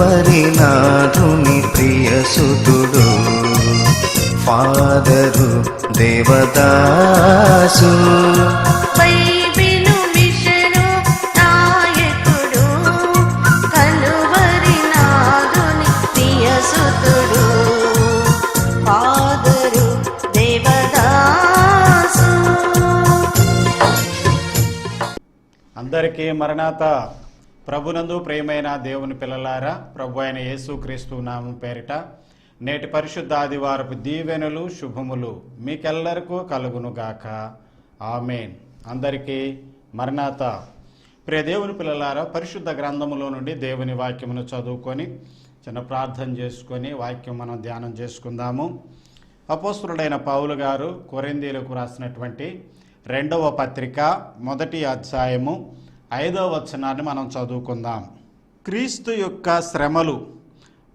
కలువరి నాథుని ప్రియసుతుడు? Father Devadasu. Bible mission నాయకుడు కలువరి నాదుని ప్రియసుతుడు. ఫాదరు దేవదాసు. అందరికీ మరణాత ప్రభునందు ప్రేమైన దేవుని పిల్లలారా ప్రభు అయిన యేసుక్రీస్తు నామం పేరిట నేటి పరిశుద్ధ ఆదివారపు దీవెనలు శుభములు మీకెల్లరికూ కలుగునుగాక. ఆమెన్. అందరికీ మరణాత. ప్రియ దేవుని పిల్లలారా పరిశుద్ధ గ్రంథములో నుండి దేవుని వాక్యమును చదువుకొని చిన్న ప్రార్థన చేసుకొని వాక్యం మనం ధ్యానం చేసుకుందాము. అపోస్తుడైన పౌలు గారు కొరిందీలకు రాసినటువంటి రెండవ పత్రిక మొదటి అధ్యాయము ఐదవ వచనాన్ని మనం చదువుకుందాం. క్రీస్తు యొక్క శ్రమలు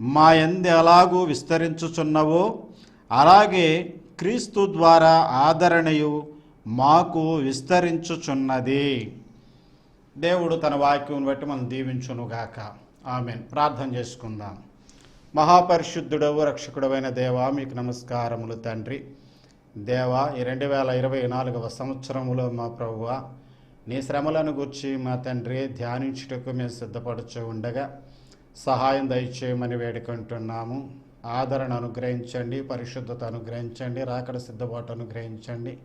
మా ఎందు ఎలాగూ విస్తరించుచున్నవో అలాగే క్రీస్తు ద్వారా ఆదరణయు మాకు విస్తరించుచున్నది. దేవుడు తన వాక్యం బట్టి మనం దీవించునుగాక. ఆమెన్. ప్రార్థన చేసుకుందాం. మహాపరిశుద్ధుడవు రక్షకుడవైన దేవా మీకు నమస్కారములు తండ్రి. దేవా ఈ రెండు వేల ఇరవై నాలుగవ సంవత్సరములో మా ప్రభువ నీ శ్రమలను గుర్చి మా తండ్రి ధ్యానించుటకు మేము సిద్ధపడుచు ఉండగా సహాయం దయచేయమని వేడుకుంటున్నాము. ఆదరణ అనుగ్రహించండి పరిశుద్ధత అనుగ్రహించండి రాకడ సిద్ధపాటు అనుగ్రహించండి.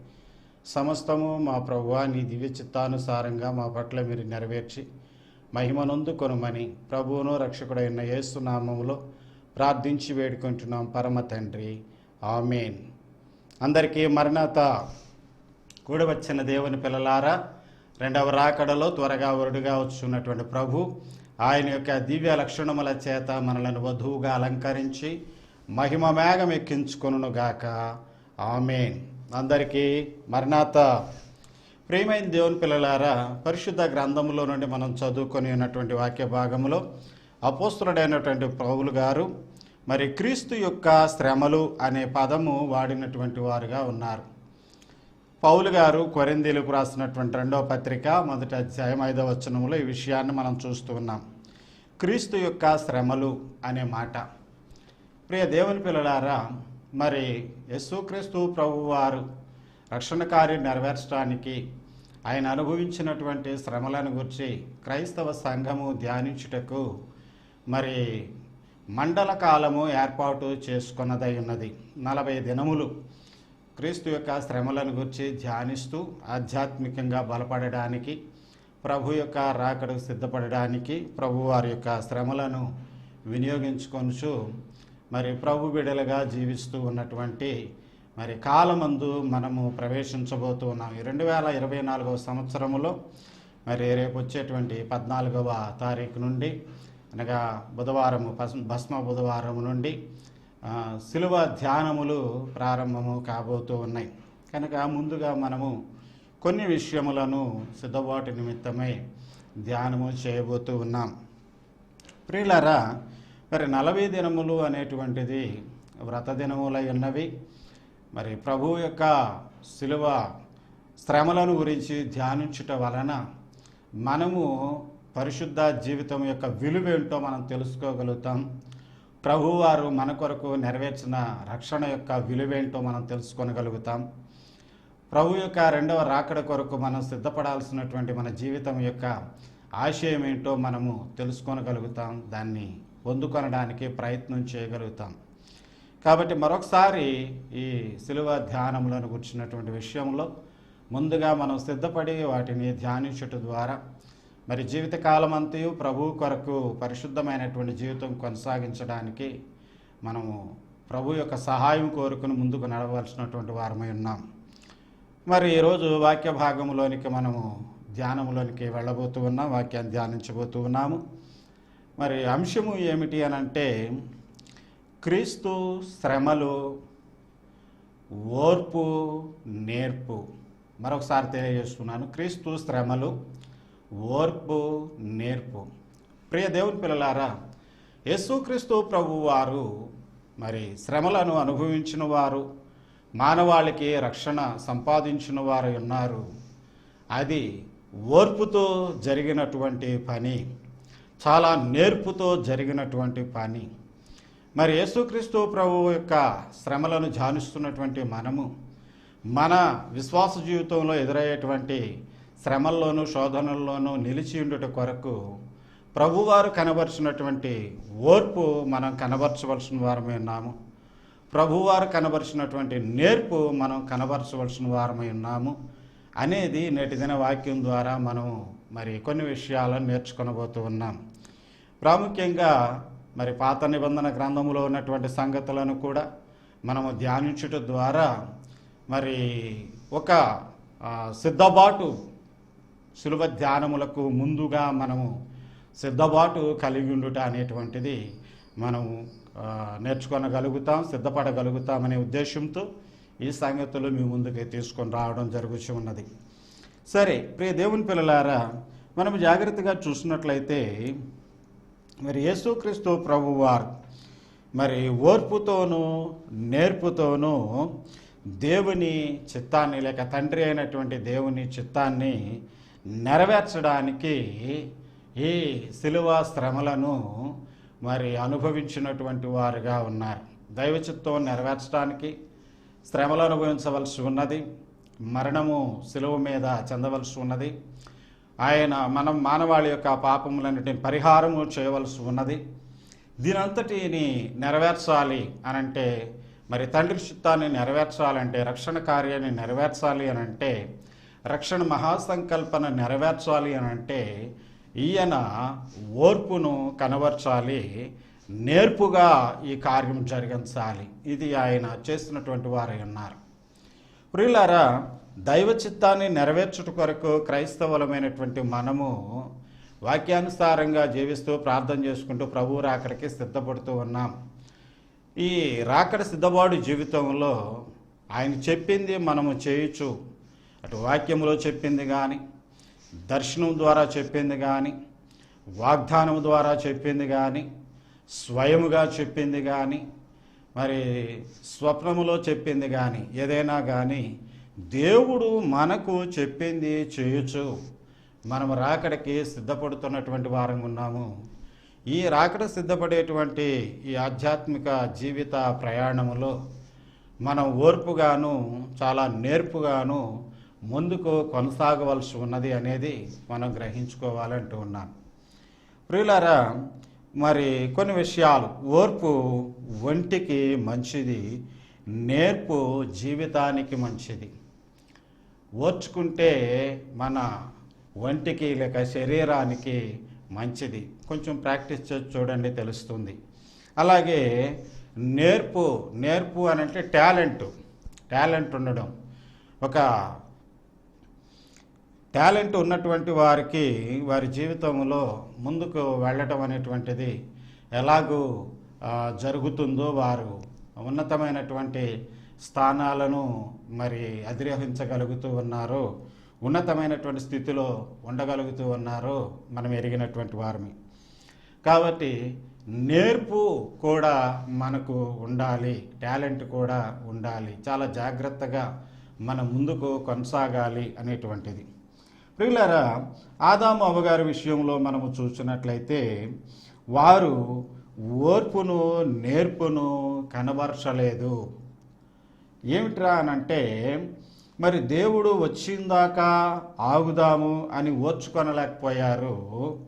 సమస్తము మా ప్రభువ నీ దివ్య చిత్తానుసారంగా మా పట్ల మీరు నెరవేర్చి మహిమనొందుకొనుమని ప్రభువును రక్షకుడైన యేసు నామములో ప్రార్థించి వేడుకుంటున్నాం. పరమ తండ్రి. ఆమెన్. అందరికీ మరణత కూడవచ్చిన దేవుని పిల్లలారా రెండవ రాకడలో త్వరగా వరుడుగా వచ్చున్నటువంటి ప్రభు ఆయన యొక్క దివ్య లక్షణముల చేత మనలను వధువుగా అలంకరించి మహిమ మేఘం ఎక్కించుకొనును గాక. ఆమెన్. అందరికీ మరణాత. ప్రియమైన దేవుని పిల్లలారా పరిశుద్ధ గ్రంథములో నుండి మనం చదువుకొని ఉన్నటువంటి వాక్య భాగంలో అపోస్తుడైనటువంటి పౌలు గారు మరి క్రీస్తు యొక్క శ్రమలు అనే పదము వాడినటువంటి వారుగా ఉన్నారు. పౌలు గారు కొరిందీలకు రాసినటువంటి రెండవ పత్రిక మొదటి అధ్యాయం ఐదవ వచనంలో ఈ విషయాన్ని మనం చూస్తూ ఉన్నాం. క్రీస్తు యొక్క శ్రమలు అనే మాట. ప్రియ దేవుని పిల్లలారా మరి యేసుక్రీస్తు ప్రభువారు రక్షణ కార్యం నెరవేర్చడానికి ఆయన అనుభవించినటువంటి శ్రమలను గురించి క్రైస్తవ సంఘము ధ్యానించుటకు మరి మండల కాలము ఏర్పాటు చేసుకున్నదై ఉన్నది. నలభై దినములు క్రీస్తు యొక్క శ్రమలను గురించి ధ్యానిస్తూ ఆధ్యాత్మికంగా బలపడడానికి ప్రభు యొక్క రాకడకు సిద్ధపడడానికి ప్రభు వారి యొక్క శ్రమలను వినియోగించుకొనుచు మరి ప్రభు బిడలుగా జీవిస్తూ ఉన్నటువంటి మరి కాలమందు మనము ప్రవేశించబోతూ ఉన్నాం. రెండు వేల ఇరవై నాలుగవ సంవత్సరములో మరి రేపు వచ్చేటువంటి పద్నాలుగవ తారీఖు నుండి అనగా బుధవారము భస్మ బుధవారం నుండి శిలువ ధ్యానములు ప్రారంభము కాబోతూ ఉన్నాయి. కనుక ముందుగా మనము కొన్ని విషయములను సిద్ధపాటు నిమిత్తమై ధ్యానము చేయబోతూ ఉన్నాం. ప్రియులారా మరి నలభై దినములు అనేటువంటిది వ్రత దినములై ఉన్నవి. మరి ప్రభు యొక్క శిలువ శ్రమలను గురించి ధ్యానించుట వలన మనము పరిశుద్ధ జీవితం యొక్క విలువేంటో మనం తెలుసుకోగలుగుతాం. ప్రభువారు మన కొరకు నెరవేర్చిన రక్షణ యొక్క విలువేంటో మనం తెలుసుకోగలుగుతాం ప్రభు యొక్క రెండవ రాకడ కొరకు మనం సిద్ధపడాల్సినటువంటి మన జీవితం యొక్క ఆశయం ఏంటో మనము తెలుసుకొనగలుగుతాం. దాన్ని పొందుకొనడానికి ప్రయత్నం చేయగలుగుతాం. కాబట్టి మరొకసారి ఈ సిలువ ధ్యానంలోని గుర్చినటువంటి విషయంలో ముందుగా మనం సిద్ధపడి వాటిని ధ్యానించుట ద్వారా మరి జీవితకాలం అంతయు ప్రభు కొరకు పరిశుద్ధమైనటువంటి జీవితం కొనసాగించడానికి మనము ప్రభు యొక్క సహాయం కోరుకుని ముందుకు నడవలసినటువంటి వారమై ఉన్నాం. మరి ఈరోజు వాక్య భాగంలోనికి మనము ధ్యానంలోనికి వెళ్ళబోతూ ఉన్నాం వాక్యాన్ని ధ్యానించబోతూ ఉన్నాము. మరి అంశము ఏమిటి అని అంటే క్రీస్తు శ్రమలు ఓర్పు నేర్పు. మరొకసారి తెలియజేస్తున్నాను క్రీస్తు శ్రమలు ఓర్పు నేర్పు. ప్రియ దేవుని పిల్లలారా యేసుక్రీస్తు ప్రభు వారు మరి శ్రమలను అనుభవించిన వారు మానవాళికి రక్షణ సంపాదించిన వారు ఉన్నారు. అది ఓర్పుతో జరిగినటువంటి పని చాలా నేర్పుతో జరిగినటువంటి పని. మరి యేసుక్రీస్తు ప్రభు యొక్క శ్రమలను ధ్యానిస్తున్నటువంటి మనము మన విశ్వాస జీవితంలో ఎదురయ్యేటువంటి శ్రమల్లోనూ శోధనల్లోనూ నిలిచి ఉండుట కొరకు ప్రభువారు కనబరిచినటువంటి ఓర్పు మనం కనబరచవలసిన వారమే ఉన్నాము. ప్రభువారు కనబరిచినటువంటి నేర్పు మనం కనబరచవలసిన వారమై ఉన్నాము అనేది నేటిదిన వాక్యం ద్వారా మనం మరి కొన్ని విషయాలను నేర్చుకొనబోతూ ఉన్నాం. ప్రాముఖ్యంగా మరి పాత నిబంధన గ్రంథంలో ఉన్నటువంటి సంగతులను కూడా మనము ధ్యానించుట ద్వారా మరి ఒక సిద్ధబాటు సులభ ధ్యానములకు ముందుగా మనము సిద్ధబాటు కలిగి ఉండుట అనేటువంటిది మనం నేర్చుకొనగలుగుతాం సిద్ధపడగలుగుతామనే ఉద్దేశంతో ఈ సంగతులు మీ ముందుకు తీసుకొని రావడం జరుగుతూ ఉన్నది. సరే ప్రియ దేవుని పిల్లలారా మనం జాగ్రత్తగా చూసినట్లయితే మరి యేసుక్రీస్తు ప్రభువారు మరి ఓర్పుతోనూ నేర్పుతోనూ దేవుని చిత్తాన్ని లేక తండ్రి అయినటువంటి దేవుని చిత్తాన్ని నెరవేర్చడానికి ఈ శిలువ శ్రమలను మరి అనుభవించినటువంటి వారుగా ఉన్నారు. దైవ చిత్తం నెరవేర్చడానికి శ్రమలు అనుభవించవలసి ఉన్నది. మరణము శిలువ మీద చెందవలసి ఉన్నది. ఆయన మనం మానవాళి యొక్క పాపములన్నిటిని పరిహారము చేయవలసి ఉన్నది. దీనంతటిని నెరవేర్చాలి అనంటే మరి తండ్రి చిత్తాన్ని నెరవేర్చాలంటే రక్షణ కార్యాన్ని నెరవేర్చాలి అనంటే రక్షణ మహాసంకల్పన నెరవేర్చాలి అని అంటే ఈయన ఓర్పును కనబర్చాలి నేర్పుగా ఈ కార్యం జరిగించాలి. ఇది ఆయన చేసినటువంటి వారై ఉన్నారు. ప్రియులారా దైవ చిత్తాన్ని నెరవేర్చుట కొరకు క్రైస్తవులమైనటువంటి మనము వాక్యానుసారంగా జీవిస్తూ ప్రార్థన చేసుకుంటూ ప్రభు రాకడికి సిద్ధపడుతూ ఉన్నాం. ఈ రాకడ సిద్ధపాటు జీవితంలో ఆయన చెప్పింది మనము చేయొచ్చు. అటు వాక్యములో చెప్పింది కానీ దర్శనం ద్వారా చెప్పింది కానీ వాగ్దానం ద్వారా చెప్పింది కానీ స్వయముగా చెప్పింది కానీ మరి స్వప్నములో చెప్పింది కానీ ఏదైనా కానీ దేవుడు మనకు చెప్పింది చేయొచ్చు మనం రాకడికి సిద్ధపడుతున్నటువంటి వారంగా ఉన్నాము. ఈ రాకడ సిద్ధపడేటువంటి ఈ ఆధ్యాత్మిక జీవిత ప్రయాణములో మనం ఓర్పుగాను చాలా నేర్పుగాను ముందుకు కొనసాగవలసి ఉన్నది అనేది మనం గ్రహించుకోవాలంటూ ఉన్నాను. ప్రియులారా మరి కొన్ని విషయాలు. ఓర్పు ఒంటికి మంచిది నేర్పు జీవితానికి మంచిది. ఓర్చుకుంటే మన ఒంటికి లేక శరీరానికి మంచిది. కొంచెం ప్రాక్టీస్ చేసి చూడండి తెలుస్తుంది. అలాగే నేర్పు నేర్పు అని అంటే టాలెంట్. టాలెంట్ ఉండడం. ఒక టాలెంట్ ఉన్నటువంటి వారికి వారి జీవితంలో ముందుకు వెళ్ళటం అనేటువంటిది ఎలాగూ జరుగుతుందో వారు ఉన్నతమైనటువంటి స్థానాలను మరి అధిరోహించగలుగుతూ ఉన్నారు. ఉన్నతమైనటువంటి స్థితిలో ఉండగలుగుతూ ఉన్నారు మనం ఎరిగినటువంటి వారిని. కాబట్టి నేర్పు కూడా మనకు ఉండాలి టాలెంట్ కూడా ఉండాలి. చాలా జాగ్రత్తగా మనం ముందుకు కొనసాగాలి అనేటువంటిది. ప్రియులారా ఆదాము అవ్వగారి విషయంలో మనము చూసినట్లయితే వారు ఓర్పును నేర్పును కనబరచలేదు. ఏమిట్రా అనంటే మరి దేవుడు వచ్చిందాకా ఆగుదాము అని ఓర్చుకొనలేకపోయారు.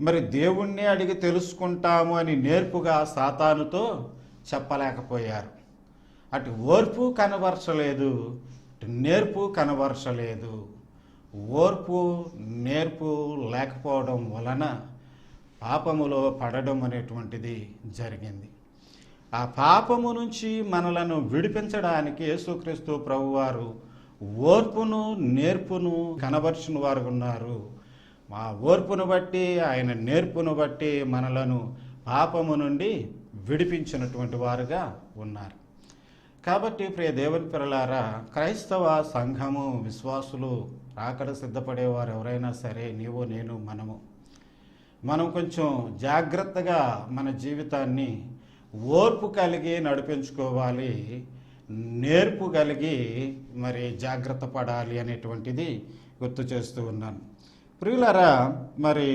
మరి దేవుణ్ణి అడిగి తెలుసుకుంటాము అని నేర్పుగా సాతానుతో చెప్పలేకపోయారు. అటు ఓర్పు కనబరచలేదు నేర్పు కనబరచలేదు. ఓర్పు నేర్పు లేకపోవడం వలన పాపములో పడడం అనేటువంటిది జరిగింది. ఆ పాపము నుంచి మనలను విడిపించడానికి యేసుక్రీస్తు ప్రభువారు ఓర్పును నేర్పును కనబర్చిన వారు ఉన్నారు. మా ఓర్పును బట్టి ఆయన నేర్పును బట్టి మనలను పాపము నుండి విడిపించినటువంటి వారుగా ఉన్నారు. కాబట్టి ప్రియ దేవుని పిల్లలారా క్రైస్తవ సంఘము విశ్వాసులు రాకడ సిద్ధపడేవారు ఎవరైనా సరే నీవు నేను మనము. మనం కొంచెం జాగ్రత్తగా మన జీవితాన్ని ఓర్పు కలిగి నడిపించుకోవాలి నేర్పు కలిగి మరి జాగ్రత్త పడాలి అనేటువంటిది గుర్తు చేస్తూ ఉన్నాను. ప్రియులరా మరి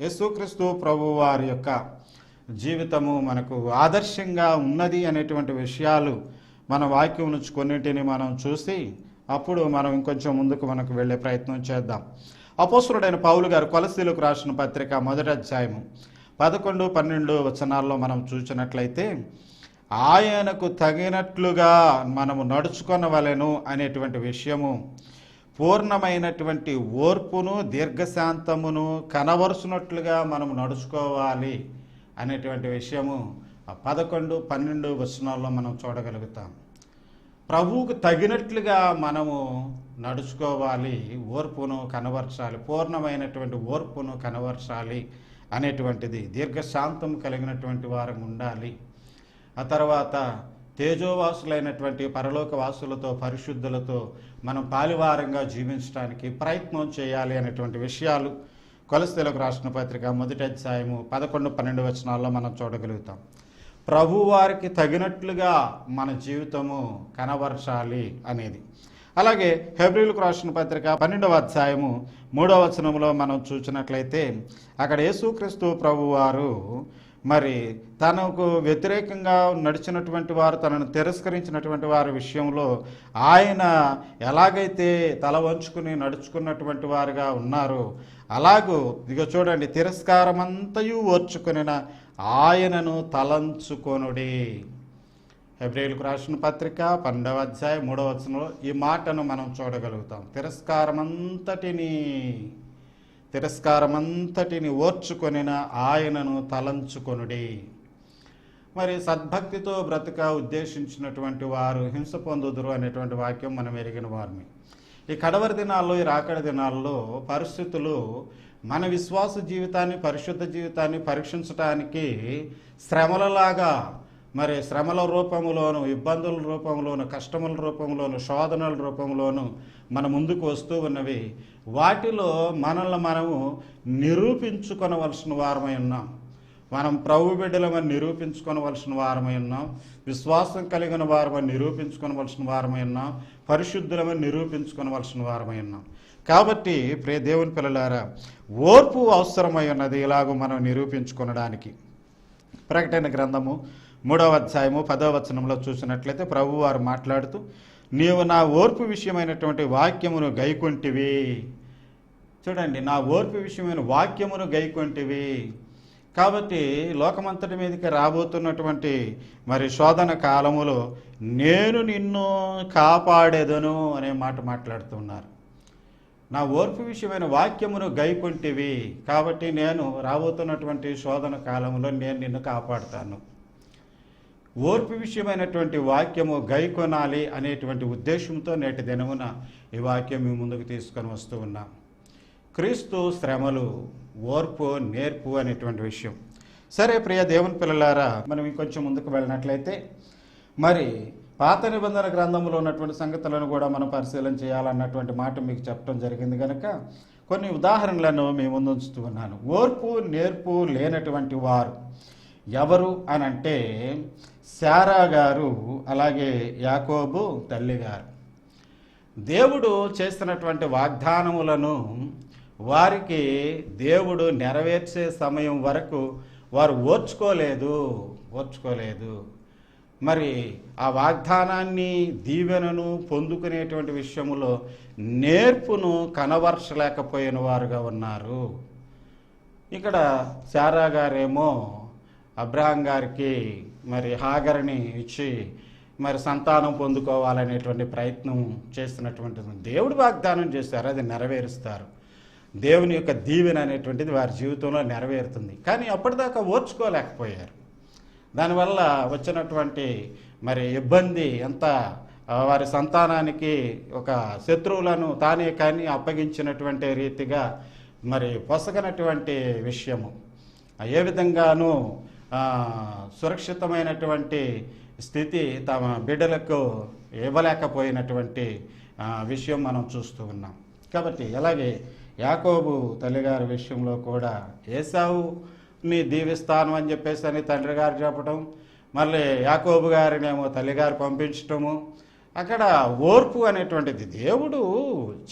యేసుక్రీస్తు ప్రభు వారి యొక్క జీవితము మనకు ఆదర్శంగా ఉన్నది అనేటువంటి విషయాలు మన వాక్యం నుంచి కొన్నింటిని మనం చూసి అప్పుడు మనం ఇంకొంచెం ముందుకు మనకు వెళ్ళే ప్రయత్నం చేద్దాం. అపోసురుడైన పౌలు గారు కొలసీలకు రాసిన పత్రిక మొదటి అధ్యాయము పదకొండు పన్నెండు వచనాల్లో మనం చూసినట్లయితే ఆయనకు తగినట్లుగా మనము నడుచుకొనవలెను అనేటువంటి విషయము పూర్ణమైనటువంటి ఓర్పును దీర్ఘశాంతమును కనవరుచునట్లుగా మనం నడుచుకోవాలి అనేటువంటి విషయము పదకొండు పన్నెండు వచనాల్లో మనం చూడగలుగుతాం. ప్రభువుకు తగినట్లుగా మనము నడుచుకోవాలి ఓర్పును కనబరచాలి పూర్ణమైనటువంటి ఓర్పును కనవర్చాలి అనేటువంటిది దీర్ఘశాంతం కలిగినటువంటి వారం ఉండాలి. ఆ తర్వాత తేజోవాసులైనటువంటి పరలోక వాసులతో పరిశుద్ధులతో మనం పాలివారంగా జీవించడానికి ప్రయత్నం చేయాలి అనేటువంటి విషయాలు కొలస్తెలకు రాసిన పత్రిక మొదటి అధ్యాయము పదకొండు పన్నెండు వచనాల్లో మనం చూడగలుగుతాం. ప్రభువారికి తగినట్లుగా మన జీవితము కనబరచాలి అనేది. అలాగే హెబ్రిల్కు రాసిన పత్రిక పన్నెండవ అధ్యాయము మూడవ వచనంలో మనం చూసినట్లయితే అక్కడ యేసుక్రీస్తు ప్రభువారు మరి తనకు వ్యతిరేకంగా నడిచినటువంటి వారు తనను తిరస్కరించినటువంటి వారి విషయంలో ఆయన ఎలాగైతే తల వంచుకుని నడుచుకున్నటువంటి వారుగా ఉన్నారో అలాగూ ఇక చూడండి తిరస్కారమంతయు ఓర్చుకునిన ఆయనను తలంచుకొనుడి. హెబ్రిల్కు రాసిన పత్రిక పన్నెండవ అధ్యాయం మూడవ వచనంలో ఈ మాటను మనం చూడగలుగుతాం. తిరస్కారమంతటిని తిరస్కారమంతటిని ఓర్చుకొనిన ఆయనను తలంచుకొనుడి. మరి సద్భక్తితో బ్రతక ఉద్దేశించినటువంటి వారు హింస పొందుదురు అనేటువంటి వాక్యం మనం ఎరిగిన వారిని. ఈ కడవరి దినాల్లో ఈ రాకడ దినాల్లో పరిస్థితులు మన విశ్వాస జీవితాన్ని పరిశుద్ధ జీవితాన్ని పరీక్షించడానికి శ్రమలలాగా మరి శ్రమల రూపంలోను ఇబ్బందుల రూపంలోను కష్టముల రూపంలోను శోధనల రూపంలోను మన ముందుకు వస్తూ ఉన్నవి. వాటిలో మనల్ని మనము నిరూపించుకొనవలసిన వారమై ఉన్నాం. మనం ప్రభు బిడ్డలమని నిరూపించుకొనవలసిన వారమై ఉన్నాం. విశ్వాసం కలిగిన వారమని నిరూపించుకొనవలసిన వారమై ఉన్నాం. పరిశుద్ధులమని నిరూపించుకొనవలసిన వారమై ఉన్నాం. కాబట్టి ప్రే దేవుని పిల్లలారా ఓర్పు అవసరమై ఉన్నది ఇలాగో మనం నిరూపించుకొనడానికి. ప్రకటన గ్రంథము మూడవ అధ్యాయము పదవ వచనంలో చూసినట్లయితే ప్రభు వారు మాట్లాడుతూ నీవు నా ఓర్పు విషయమైనటువంటి వాక్యమును గైకొంటివి. చూడండి నా ఓర్పు విషయమైన వాక్యమును గైకొంటివి. కాబట్టి లోకమంతటి మీదకి రాబోతున్నటువంటి మరి శోధన కాలములో నేను నిన్ను కాపాడేదను అనే మాట మాట్లాడుతున్నారు నా ఓర్పు విషయమైన వాక్యమును గైకొంటివి. కాబట్టి నేను రాబోతున్నటువంటి శోధన కాలంలో నేను నిన్ను కాపాడుతాను. ఓర్పు విషయమైనటువంటి వాక్యము గైకొనాలి అనేటువంటి ఉద్దేశంతో నేటి దినమున ఈ వాక్యం మీ ముందుకు తీసుకొని వస్తూ ఉన్నాం. క్రీస్తు శ్రమలు ఓర్పు నేర్పు అనేటువంటి విషయం. సరే ప్రియ దేవుని పిల్లలారా మనం ఇంకొంచెం ముందుకు వెళ్ళినట్లయితే మరి పాత నిబంధన గ్రంథంలో ఉన్నటువంటి సంగతులను కూడా మనం పరిశీలన చేయాలన్నటువంటి మాట మీకు చెప్పడం జరిగింది కనుక కొన్ని ఉదాహరణలను మీ ముందుంచుతూ ఉన్నాను. ఓర్పు నేర్పు లేనటువంటి వారు ఎవరు అని అంటే శారా గారు అలాగే యాకోబు తల్లి గారు దేవుడు చేస్తున్నటువంటి వాగ్దానములను వారికి దేవుడు నెరవేర్చే సమయం వరకు వారు ఓర్చుకోలేదు ఓర్చుకోలేదు. మరి ఆ వాగ్దానాన్ని దీవెనను పొందుకునేటువంటి విషయంలో నేర్పును కనవర్చలేకపోయిన వారుగా ఉన్నారు. ఇక్కడ శారా గారేమో అబ్రహాం గారికి మరి హాగర్ని ఇచ్చి మరి సంతానం పొందుకోవాలనేటువంటి ప్రయత్నం చేస్తున్నటువంటి దేవుడు వాగ్దానం చేస్తారు అది నెరవేరుస్తారు. దేవుని యొక్క దీవెన అనేటువంటిది వారి జీవితంలో నెరవేరుతుంది. కానీ అప్పటిదాకా ఓర్చుకోలేకపోయారు. దానివల్ల వచ్చినటువంటి మరి ఇబ్బంది ఎంత వారి సంతానానికి ఒక శత్రువులను తానే కానీ అప్పగించినటువంటి రీతిగా మరి పొసగనటువంటి విషయము. ఏ విధంగానూ సురక్షితమైనటువంటి స్థితి తమ బిడ్డలకు ఇవ్వలేకపోయినటువంటి విషయం మనం చూస్తూ ఉన్నాం. కాబట్టి అలాగే యాకోబు తల్లిగారి విషయంలో కూడా ఏసావు ఏసావుని దీవిస్తాను అని చెప్పేసి అని తండ్రి గారు చెప్పడం మళ్ళీ యాకోబు గారినేమో తల్లిగారు పంపించటము. అక్కడ ఓర్పు అనేటువంటిది దేవుడు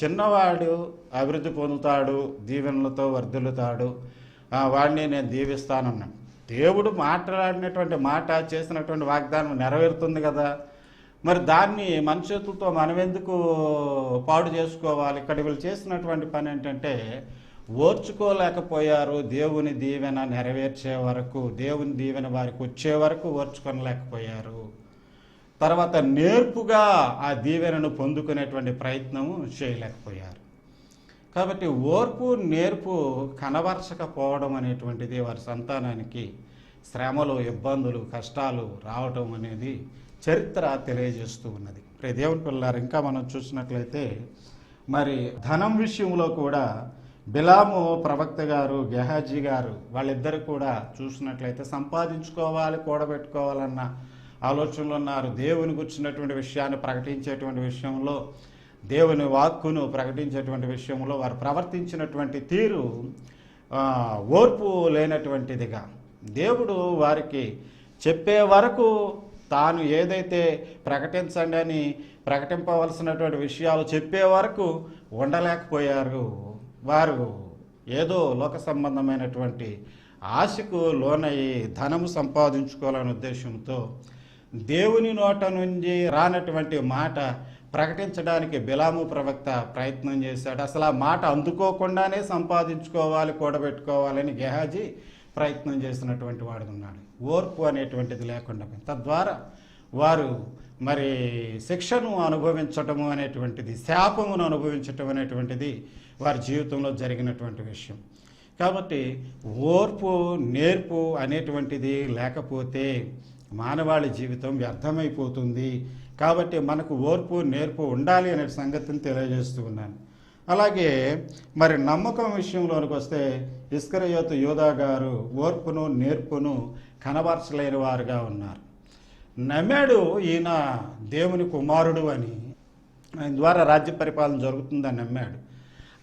చిన్నవాడు అభివృద్ధి పొందుతాడు దీవెనలతో వర్ధిల్లుతాడు. వాడిని నేను దీవిస్తానన్నాను దేవుడు మాట్లాడినటువంటి మాట చేసినటువంటి వాగ్దానం నెరవేరుతుంది కదా. మరి దాన్ని మన చేతులతో పాడు చేసుకోవాలి? ఇక్కడ వీళ్ళు చేసినటువంటి పని ఏంటంటే ఓర్చుకోలేకపోయారు దేవుని దీవెన నెరవేర్చే వరకు దేవుని దీవెన వారికి వచ్చే వరకు ఓర్చుకొనలేకపోయారు. తర్వాత నేర్పుగా ఆ దీవెనను పొందుకునేటువంటి ప్రయత్నము చేయలేకపోయారు. కాబట్టి ఓర్పు నేర్పు కనబరచకపోవడం అనేటువంటిది వారి సంతానానికి శ్రమలు ఇబ్బందులు కష్టాలు రావటం అనేది చరిత్ర తెలియజేస్తూ ఉన్నది. రే దేవుని పిల్లలు ఇంకా మనం చూసినట్లయితే మరి ధనం విషయంలో కూడా బిలాము ప్రవక్త గారు గెహాజీ గారు వాళ్ళిద్దరు కూడా చూసినట్లయితే సంపాదించుకోవాలి కూడబెట్టుకోవాలన్న ఆలోచనలు ఉన్నారు. దేవుని గుర్చినటువంటి విషయాన్ని ప్రకటించేటువంటి విషయంలో దేవుని వాక్కును ప్రకటించేటువంటి విషయంలో వారు ప్రవర్తించినటువంటి తీరు ఓర్పు లేనటువంటిదిగా. దేవుడు వారికి చెప్పే వరకు తాను ఏదైతే ప్రకటించండి అని ప్రకటింపవలసినటువంటి విషయాలు చెప్పే వరకు ఉండలేకపోయారు. వారు ఏదో లోక సంబంధమైనటువంటి ఆశకు లోనయ్యి ధనము సంపాదించుకోవాలనే ఉద్దేశంతో దేవుని నోట నుంచి రానటువంటి మాట ప్రకటించడానికి బిలాము ప్రవక్త ప్రయత్నం చేశాడు. అసలు ఆ మాట అందుకోకుండానే సంపాదించుకోవాలి కూడబెట్టుకోవాలని గెహాజీ ప్రయత్నం చేసినటువంటి వాడు ఉన్నాడు ఓర్పు అనేటువంటిది లేకుండా తద్వారా వారు మరి శిక్షను అనుభవించటము అనేటువంటిది శాపమును అనుభవించటం అనేటువంటిది వారి జీవితంలో జరిగినటువంటి విషయం. కాబట్టి ఓర్పు నేర్పు అనేటువంటిది లేకపోతే మానవాళి జీవితం వ్యర్థమైపోతుంది. కాబట్టి మనకు ఓర్పు నేర్పు ఉండాలి అనే సంగతిని తెలియజేస్తూ ఉన్నాను. అలాగే మరి నమ్మకం విషయంలోనికి వస్తే ఇస్కరయోతు యోధా గారు ఓర్పును నేర్పును కనబరచలేని వారుగా ఉన్నారు. నమ్మాడు ఈయన దేవుని కుమారుడు అని. ఆయన ద్వారా రాజ్య పరిపాలన జరుగుతుందని నమ్మాడు.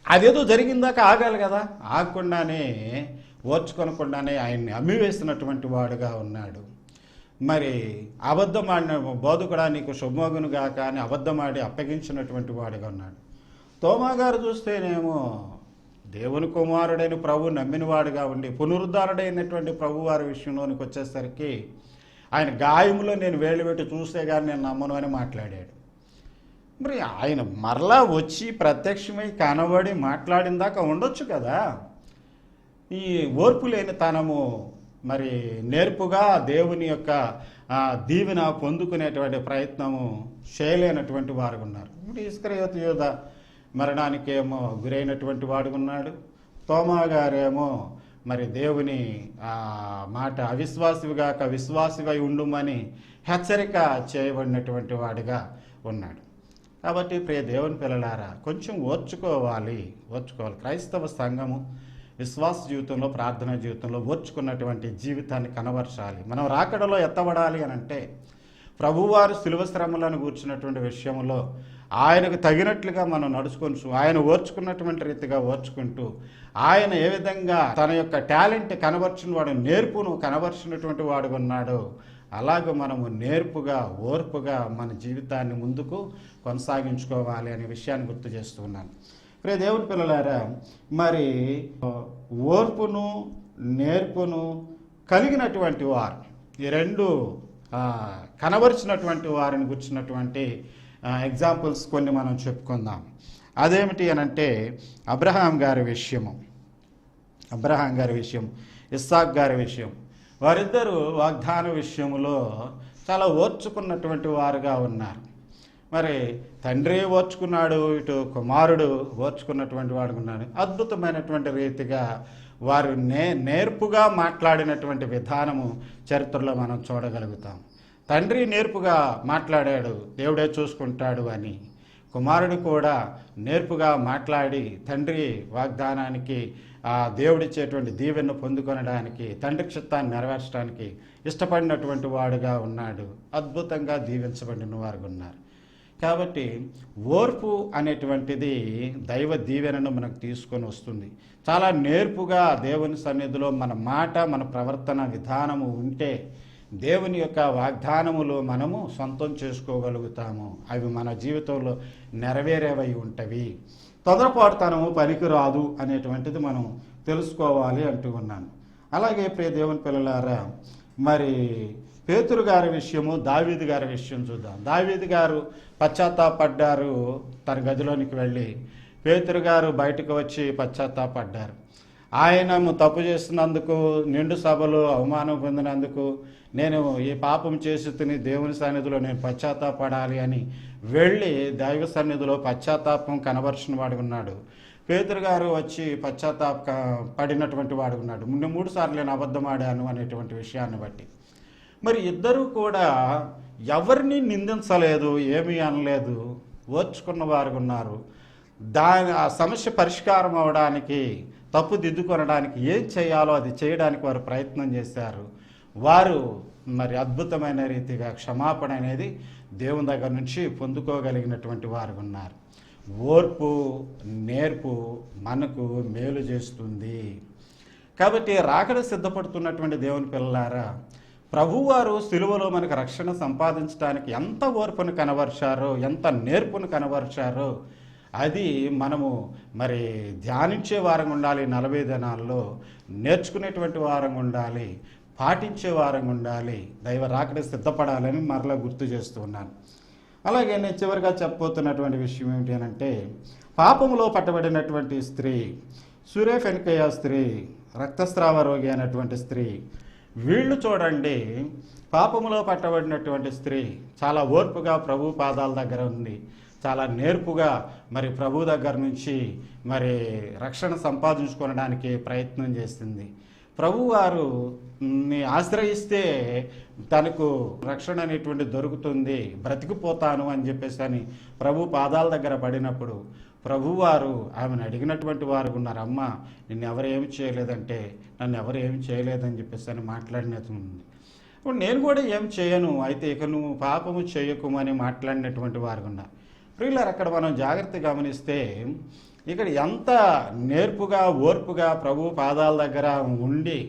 అదేదో జరిగిందాక ఆగాలి కదా. ఆగకుండానే ఓర్చుకొనకుండానే ఆయన్ని అమ్మివేసినటువంటి వాడుగా ఉన్నాడు. మరి అబద్ధమాడిన బోధకుడా నీకు శుభమోగునుగా కానీ అబద్ధమాడి అప్పగించినటువంటి వాడుగా ఉన్నాడు. తోమా గారు చూస్తేనేమో దేవుని కుమారుడైన ప్రభు నమ్మినవాడుగా ఉండి పునరుద్ధారుడైనటువంటి ప్రభు వారి విషయంలోనికి వచ్చేసరికి ఆయన గాయములో నేను వేలు పెట్టి చూస్తే కానీ నేను నమ్మను అని మాట్లాడాడు. మరి ఆయన మరలా వచ్చి ప్రత్యక్షమై కనబడి మాట్లాడిన దాకా ఉండొచ్చు కదా. ఈ ఓర్పు లేని తనము మరి నేర్పుగా దేవుని యొక్క దీవెన పొందుకునేటువంటి ప్రయత్నము చేయలేనటువంటి వారు ఉన్నారు. ఇప్పుడు ఇస్క్రయోత యోధ మరణానికేమో గురైనటువంటి వాడు ఉన్నాడు. తోమా గారేమో మరి దేవుని మాట అవిశ్వాసివిగాక విశ్వాసివై ఉండుమని హెచ్చరిక చేయబడినటువంటి వాడిగా ఉన్నాడు. కాబట్టి ప్రియ దేవుని పిల్లలారా కొంచెం ఓర్చుకోవాలి. ఓర్చుకోవాలి. క్రైస్తవ సంఘము విశ్వాస జీవితంలో ప్రార్థన జీవితంలో ఓర్చుకున్నటువంటి జీవితాన్ని కనబరచాలి. మనం రాకడలో ఎత్తబడాలి అని అంటే ప్రభువారు శిలువ శ్రమలను కూర్చున్నటువంటి విషయంలో ఆయనకు తగినట్లుగా మనం నడుచుకొని ఆయన ఓర్చుకున్నటువంటి రీతిగా ఓర్చుకుంటూ ఆయన ఏ విధంగా తన యొక్క టాలెంట్ కనబర్చిన వాడు నేర్పును కనబర్చినటువంటి వాడు ఉన్నాడో అలాగ మనము నేర్పుగా ఓర్పుగా మన జీవితాన్ని ముందుకు కొనసాగించుకోవాలి అనే విషయాన్ని గుర్తు చేస్తున్నాను రే దేవుని పిల్లలారా మరి ఓర్పును నేర్పును కలిగినటువంటి వారు ఈ రెండు కనబరిచినటువంటి వారిని గుర్చినటువంటి ఎగ్జాంపుల్స్ కొన్ని మనం చెప్పుకుందాం. అదేమిటి అనంటే అబ్రహాం గారి విషయము. అబ్రహాం గారి విషయం ఇస్సాక్ గారి విషయం వారిద్దరూ వాగ్దాన విషయంలో చాలా ఓర్చుకున్నటువంటి వారుగా ఉన్నారు. మరి తండ్రి ఓర్చుకున్నాడు ఇటు కుమారుడు ఓర్చుకున్నటువంటి వాడు ఉన్నాడు. అద్భుతమైనటువంటి రీతిగా వారు నే నేర్పుగా మాట్లాడినటువంటి విధానము చరిత్రలో మనం చూడగలుగుతాం. తండ్రి నేర్పుగా మాట్లాడాడు దేవుడే చూసుకుంటాడు అని. కుమారుడు కూడా నేర్పుగా మాట్లాడి తండ్రి వాగ్దానానికి ఆ దేవుడిచ్చేటువంటి దీవెన్ను పొందుకొనడానికి తండ్రి చిత్తాన్ని నెరవేర్చడానికి ఇష్టపడినటువంటి వాడుగా ఉన్నాడు. అద్భుతంగా దీవించబడిన వారు ఉన్నారు. కాబట్టి ఓర్పు అనేటువంటిది దైవ దీవెనను మనకు తీసుకొని వస్తుంది. చాలా నేర్పుగా దేవుని సన్నిధిలో మన మాట మన ప్రవర్తన విధానము ఉంటే దేవుని యొక్క వాగ్దానములు మనము సొంతం చేసుకోగలుగుతాము. అవి మన జీవితంలో నెరవేరేవై ఉంటవి. తొందరపాటుతనము పనికి రాదు అనేటువంటిది మనం తెలుసుకోవాలి అంటూ ఉన్నాను. అలాగే ప్రియ దేవుని పిల్లలారా మరి పేతురు గారి విషయము దావీది గారి విషయం చూద్దాం. దావీది గారు పశ్చాత్తాపడ్డారు. తన గదిలోనికి వెళ్ళి పేతురు గారు బయటకు వచ్చి పశ్చాత్తాపడ్డారు. ఆయన తప్పు చేస్తున్నందుకు నిండు సభలో అవమానం పొందినందుకు నేను ఈ పాపం చేసి తిని దేవుని సన్నిధిలో నేను పశ్చాత్తాపడాలి అని వెళ్ళి దైవ సన్నిధిలో పశ్చాత్తాపం కనబరిచిన వాడు ఉన్నాడు. పేతురు గారు వచ్చి పశ్చాత్తాప పడినటువంటి వాడు ఉన్నాడు. మూడు సార్లు నేను అబద్ధమాడాను అనేటువంటి విషయాన్ని బట్టి. మరి ఇద్దరూ కూడా ఎవరిని నిందించలేదు ఏమీ అనలేదు ఓర్చుకున్న వారు ఉన్నారు. దాని ఆ సమస్య పరిష్కారం అవడానికి తప్పు దిద్దుకొనడానికి ఏం చేయాలో అది చేయడానికి వారు ప్రయత్నం చేశారు. వారు మరి అద్భుతమైన రీతిగా క్షమాపణ అనేది దేవుని దగ్గర నుంచి పొందుకోగలిగినటువంటి వారు ఉన్నారు. ఓర్పు నేర్పు మనకు మేలు చేస్తుంది. కాబట్టి రాకడ సిద్ధపడుతున్నటువంటి దేవుని పిల్లలారా ప్రభువారు సిలువలో మనకు రక్షణ సంపాదించడానికి ఎంత ఓర్పును కనబరిచారో ఎంత నేర్పును కనబరిచారో అది మనము మరి ధ్యానించే వారంగా ఉండాలి నలభై దినాల్లో నేర్చుకునేటువంటి వారంగా ఉండాలి పాటించే వారంగా ఉండాలి దైవ రాకడ సిద్ధపడాలని మరలా గుర్తు చేస్తూ ఉన్నాను. అలాగే నేను చివరిగా చెప్పబోతున్నటువంటి విషయం ఏమిటి అంటే పాపములో పట్టబడినటువంటి స్త్రీ సూర్యఫెనికయ్య స్త్రీ రక్తస్రావ రోగి అయినటువంటి స్త్రీ వీళ్ళు చూడండి పాపములో పట్టబడినటువంటి స్త్రీ చాలా ఓర్పుగా ప్రభు పాదాల దగ్గర ఉంది. చాలా నేర్పుగా మరి ప్రభు దగ్గర నుంచి మరి రక్షణ సంపాదించుకోవడానికి ప్రయత్నం చేసింది. ప్రభువారు ని ఆశ్రయిస్తే తనకు రక్షణ అనేటువంటి దొరుకుతుంది బ్రతికిపోతాను అని చెప్పేసి అని ప్రభు పాదాల దగ్గర పడినప్పుడు ప్రభువారు ఆమెను అడిగినటువంటి వారు ఉన్నారు అమ్మ నిన్ను ఎవరు ఏమి చేయలేదంటే నన్ను ఎవరు ఏమి చేయలేదని చెప్పేసి అని మాట్లాడినది ఉంది. ఇప్పుడు నేను కూడా ఏం చేయను అయితే ఇక నువ్వు పాపము చేయకుమని మాట్లాడినటువంటి వారు ఉన్నారు. ప్రియులర్ అక్కడ మనం జాగ్రత్త గమనిస్తే ఇక్కడ ఎంత నేర్పుగా ఓర్పుగా ప్రభు పాదాల దగ్గర ఉండి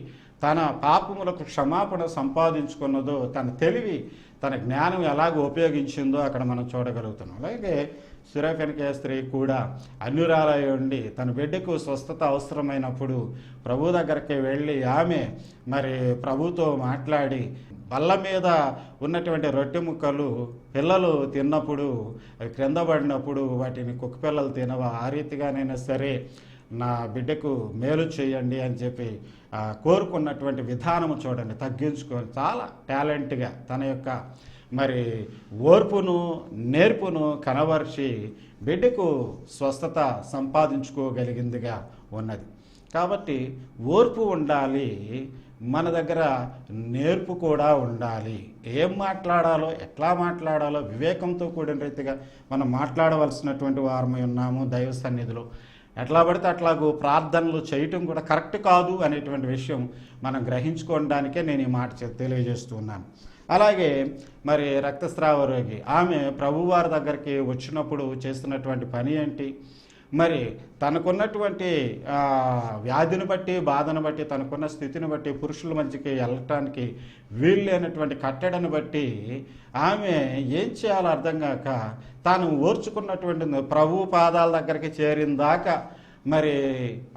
తన పాపములకు క్షమాపణ సంపాదించుకున్నదో తన తెలివి తన జ్ఞానం ఎలాగ ఉపయోగించిందో అక్కడ మనం చూడగలుగుతున్నాం. అలాగే సురకనిక స్త్రీ కూడా అన్యురాలై ఉండి తన బిడ్డకు స్వస్థత అవసరమైనప్పుడు ప్రభు దగ్గరికి వెళ్ళి ఆమె మరి ప్రభుతో మాట్లాడి బల్ల మీద ఉన్నటువంటి రొట్టె ముక్కలు పిల్లలు తిన్నప్పుడు అవి క్రింద పడినప్పుడు వాటిని కుక్క పిల్లలు తినవా ఆ రీతిగానైనా సరే నా బిడ్డకు మేలు చేయండి అని చెప్పి కోరుకున్నటువంటి విధానము చూడండి తగ్గించుకొని చాలా టాలెంట్గా తన యొక్క మరి ఓర్పును నేర్పును కనవర్చి బిడ్డకు స్వస్థత సంపాదించుకోగలిగిందిగా ఉన్నది. కాబట్టి ఓర్పు ఉండాలి మన దగ్గర నేర్పు కూడా ఉండాలి. ఏం మాట్లాడాలో ఎట్లా మాట్లాడాలో వివేకంతో కూడిన రీతిగా మనం మాట్లాడవలసినటువంటి వారమై ఉన్నాము దైవ సన్నిధిలో. ఎట్లా పడితే అట్లాగూ ప్రార్థనలు చేయటం కూడా కరెక్ట్ కాదు అనేటువంటి విషయం మనం గ్రహించుకోవడానికే నేను ఈ మాట తెలియజేస్తున్నాను అలాగే మరి రక్తస్రావ రోగి ఆమె ప్రభువారి దగ్గరికి వచ్చినప్పుడు చేస్తున్నటువంటి పని ఏంటి? మరి తనకున్నటువంటి వ్యాధిని బట్టి బాధను బట్టి తనకున్న స్థితిని బట్టి పురుషుల మధ్యకి వెళ్ళటానికి వీల్లేనటువంటి కట్టడను బట్టి ఆమె ఏం చేయాలో అర్థం కాక తాను ఓర్చుకున్నటువంటి ప్రభు పాదాల దగ్గరికి చేరిన దాకా మరి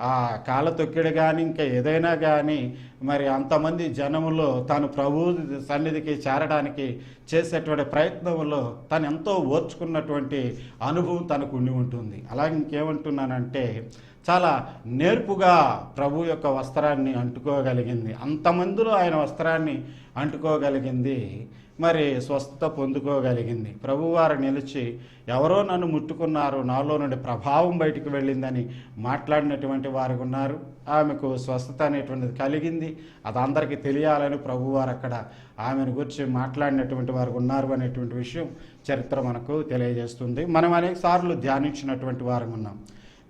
ఆ కాళ్ళ తొక్కిడు కానీ ఇంకా ఏదైనా కానీ మరి అంతమంది జనములో తాను ప్రభు సన్నిధికి చేరడానికి చేసేటువంటి ప్రయత్నంలో తను ఎంతో ఓర్చుకున్నటువంటి అనుభవం తనకు ఉండి ఉంటుంది. అలాగే ఇంకేమంటున్నానంటే చాలా నేర్పుగా ప్రభు యొక్క వస్త్రాన్ని అంటుకోగలిగింది. అంతమందిలో ఆయన వస్త్రాన్ని అంటుకోగలిగింది. మరి స్వస్థత పొందుకోగలిగింది. ప్రభువారు నిలిచి ఎవరో నన్ను ముట్టుకున్నారు నాలో నుండి ప్రభావం బయటికి వెళ్ళిందని మాట్లాడినటువంటి వారు ఉన్నారు. ఆమెకు స్వస్థత అనేటువంటిది కలిగింది. అది అందరికీ తెలియాలని ప్రభువారు అక్కడ ఆమెను గురించి మాట్లాడినటువంటి వారు ఉన్నారు అనేటువంటి విషయం చరిత్ర మనకు తెలియజేస్తుంది. మనం అనేక సార్లు ధ్యానించినటువంటి వారు ఉన్నాం.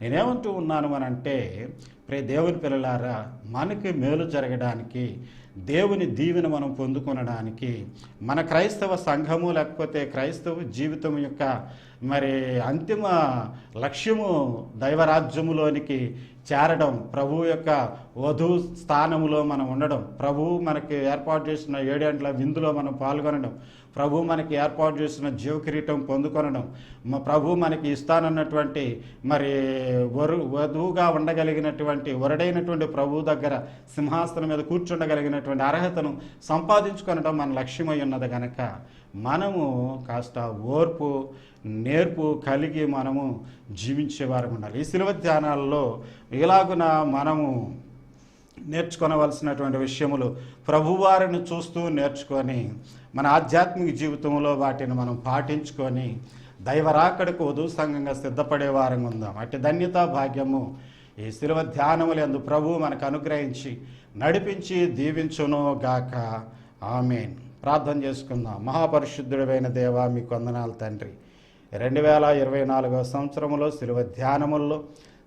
నేనేమంటూ ఉన్నాను అని అంటే ప్రే దేవుని పిల్లలారా మనకి మేలు జరగడానికి దేవుని దీవెన మనం పొందుకొనడానికి మన క్రైస్తవ సంఘము లేకపోతే క్రైస్తవ జీవితం యొక్క మరి అంతిమ లక్ష్యము దైవరాజ్యములోనికి చేరడం ప్రభు యొక్క వధు స్థానములో మనం ఉండడం ప్రభు మనకి ఏర్పాటు చేసిన ఏడేండ్ల విందులో మనం పాల్గొనడం ప్రభు మనకి ఏర్పాటు చేసిన జీవ కిరీటం పొందుకొనడం ప్రభు మనకి ఇస్తానన్నటువంటి మరి వరు వధువుగా ఉండగలిగినటువంటి వరుడైనటువంటి ప్రభు దగ్గర సింహాసనం మీద కూర్చుండగలిగినటువంటి అర్హతను సంపాదించుకొనడం మన లక్ష్యమై ఉన్నది కనుక మనము కాస్త ఓర్పు నేర్పు కలిగి మనము జీవించేవారు ఉండాలి. ఈ శిలువ ధ్యానాల్లో ఇలాగున మనము నేర్చుకోనవలసినటువంటి విషయములు ప్రభువారిని చూస్తూ నేర్చుకొని మన ఆధ్యాత్మిక జీవితంలో వాటిని మనం పాటించుకొని దైవరాకడకు వధు సంఘంగా సిద్ధపడే వారంగా ఉందాం. అట్టి ధన్యత భాగ్యము ఈ శిలువ ధ్యానములు ఎందు ప్రభు మనకు అనుగ్రహించి నడిపించి దీవించును గాక. ఆమెన్. ప్రార్థన చేసుకుందాం. మహాపరిశుద్ధుడైన దేవా మీకు వందనాలు తండ్రి. రెండు వేల ఇరవై నాలుగవ సంవత్సరంలో శిలువ ధ్యానముల్లో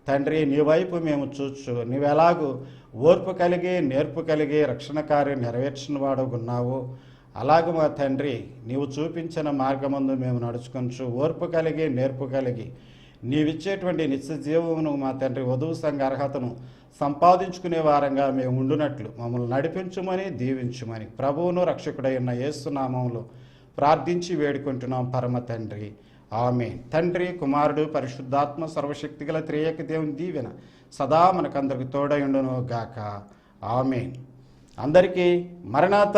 తండ్రి నీ వైపు మేము చూచు నీవెలాగూ ఓర్పు కలిగి నేర్పు కలిగి రక్షణ కార్యం నెరవేర్చిన వాడుకున్నావు అలాగ మా తండ్రి నీవు చూపించిన మార్గమందు మేము నడుచుకొనచ్చు ఓర్పు కలిగి నేర్పు కలిగి నీవిచ్చేటువంటి నిత్య జీవమును మా తండ్రి వధువు సంఘ అర్హతను సంపాదించుకునే వారంగా మేము ఉండునట్లు మమ్మల్ని నడిపించుమని దీవించుమని ప్రభువును రక్షకుడైన యేసునామంలో ప్రార్థించి వేడుకుంటున్నాం పరమ తండ్రి. ఆమె తండ్రి కుమారుడు పరిశుద్ధాత్మ సర్వశక్తి గల త్రియేక దేవుని దీవెన సదా మనకందరికి తోడయుండును గాక ఆమె అందరికీ మరణాత.